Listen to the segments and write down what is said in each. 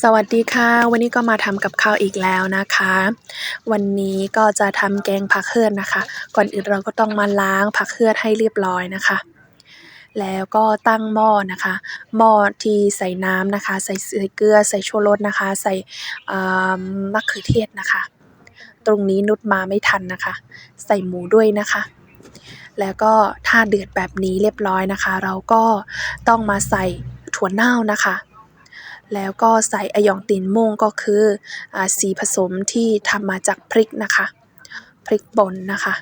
สวัสดีค่ะ วันนี้ก็มาทำกับข้าวอีกแล้วนะคะ วันนี้ก็จะทำแกงผักเฮือดนะคะ ก่อนอื่นเราก็ต้องมาล้างผักเฮือดให้เรียบร้อยนะคะ แล้วก็ตั้งหม้อนะคะหม้อที่ใส่น้ำนะคะ ใส่ใส่เกลือใส่ชูรสนะคะ ใส่มะเขือเทศนะคะ ตรงนี้นุชมาไม่ทันนะคะ ใส่หมูด้วยนะคะ แล้วก็ถ้าเดือดแบบนี้เรียบร้อยนะคะ เราก็ต้องมาใส่ถั่วเน่านะคะ แล้วก็ใส่อะหยองตีนม่วงก็คืออสีผสมที่ทำมาจากพริกนะคะ พริกป่นนะคะ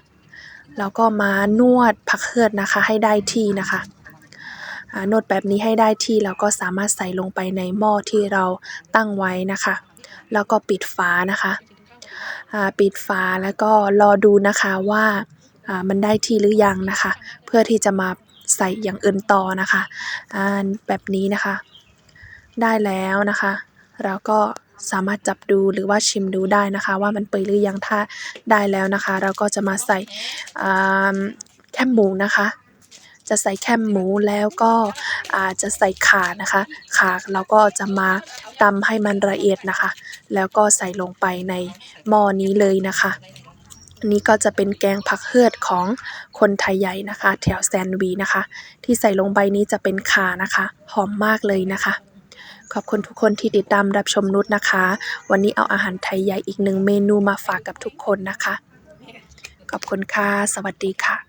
แล้วก็มานวดผักเฮือดนะคะให้ได้ที่นะคะนวดแบบนี้ให้ได้ที่แล้วก็สามารถใส่ลงไปในหม้อที่เราตั้งไว้นะคะ แล้วก็ปิดฝานะคะปิดฝาแล้วก็รอดูนะคะว่ามันได้ที่หรือยังนะคะ เพื่อที่จะมาใส่อย่างอื่นต่อนะคะแบบนี้นะคะ ได้แล้วนะคะ เราก็สามารถจับดูหรือว่าชิมดูได้นะคะ ว่ามันเปื่อยหรือยังถ้าได้แล้วนะคะ เราก็จะมาใส่แคบหมูนะคะ จะใส่แคบหมูแล้วก็จะใส่ขานะคะขาเราก็จะมาตำให้มันละเอียดนะคะ แล้วก็ใส่ลงไปในหม้อนี้เลยนะคะนี้ก็จะเป็นแกงผักเฮือดของคนไทยใหญ่นะคะ แถวแซนวีนะคะ ที่ใส่ลงไปนี้จะเป็นขานะคะ หอมมากเลยนะคะ ขอบคุณทุกคนที่ติดตามรับชมนุชนะคะ วันนี้เอาอาหารไทยใหญ่อีกหนึ่งเมนูมาฝากกับทุกคนนะคะ ขอบคุณค่ะ สวัสดีค่ะ